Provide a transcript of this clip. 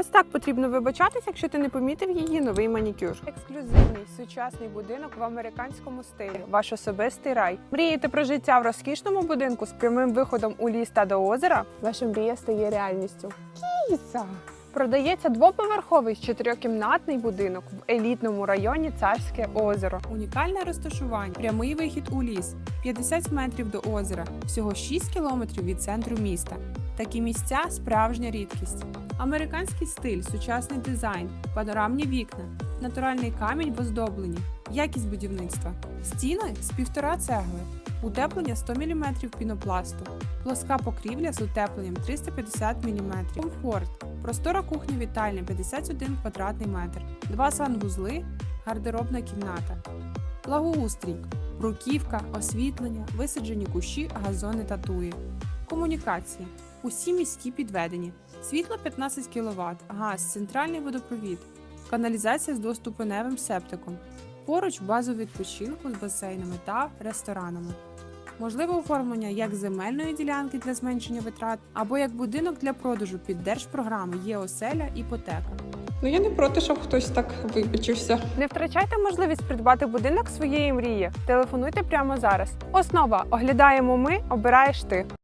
Ось так потрібно вибачатись, якщо ти не помітив її новий манікюр. Ексклюзивний сучасний будинок в американському стилі. Ваш особистий рай. Мрієте про життя в розкішному будинку з прямим виходом у ліс та до озера? Ваша мрія стає реальністю. Кіза! Продається двоповерховий чотирьохкімнатний будинок в елітному районі Царське озеро. Унікальне розташування, прямий вихід у ліс, 50 метрів до озера, всього 6 кілометрів від центру міста. Такі місця справжня рідкість. Американський стиль, сучасний дизайн, панорамні вікна, натуральний камінь в оздобленні, якість будівництва, стіни з півтора цегли, утеплення 100 мм пінопласту, плоска покрівля з утепленням 350 мм, комфорт, простора кухня вітальня 51 квадратний метр, два санвузли, гардеробна кімната. Благоустрій, бруківка, освітлення, висаджені кущі, газони та туї. Комунікація. Усі міські підведені. Світло 15 кВт, газ, центральний водопровід, каналізація з двоступеневим септиком. Поруч базу відпочинку з басейнами та ресторанами. Можливе оформлення як земельної ділянки для зменшення витрат, або як будинок для продажу під держпрограми є оселя іпотека. Ну я не проти, щоб хтось так вибачився. Не втрачайте можливість придбати будинок своєї мрії. Телефонуйте прямо зараз. Основа оглядаємо ми, обираєш ти.